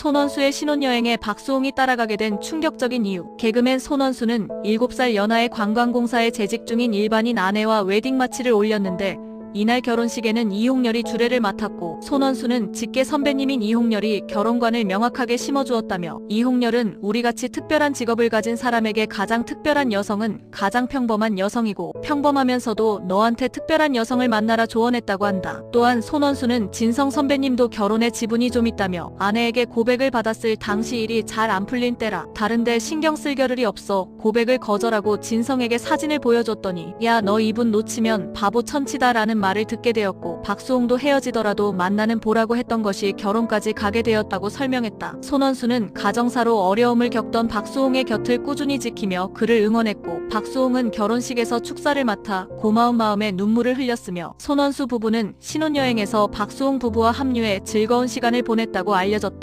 손원수의 신혼여행에 박수홍이 따라가게 된 충격적인 이유. 개그맨 손원수는 7살 연하의 관광공사에 재직 중인 일반인 아내와 웨딩 마치를 올렸는데 이날 결혼식에는 이홍렬이 주례를 맡았고 손원수는 직계 선배님인 이홍렬이 결혼관을 명확하게 심어주었다며 이홍렬은 우리같이 특별한 직업을 가진 사람에게 가장 특별한 여성은 가장 평범한 여성이고 평범하면서도 너한테 특별한 여성을 만나라 조언했다고 한다. 또한 손원수는 진성 선배님도 결혼에 지분이 좀 있다며 아내에게 고백을 받았을 당시 일이 잘 안 풀린 때라 다른데 신경 쓸 겨를이 없어 고백을 거절하고 진성에게 사진을 보여줬더니 야 너 이분 놓치면 바보 천치다라는 말을 듣게 되었고 박수홍도 헤어지더라도 만나는 보라고 했던 것이 결혼까지 가게 되었다고 설명했다. 손원수는 가정사로 어려움을 겪던 박수홍의 곁을 꾸준히 지키며 그를 응원했고 박수홍은 결혼식에서 축사를 맡아 고마운 마음에 눈물을 흘렸으며 손원수 부부는 신혼여행에서 박수홍 부부와 합류해 즐거운 시간을 보냈다고 알려졌다.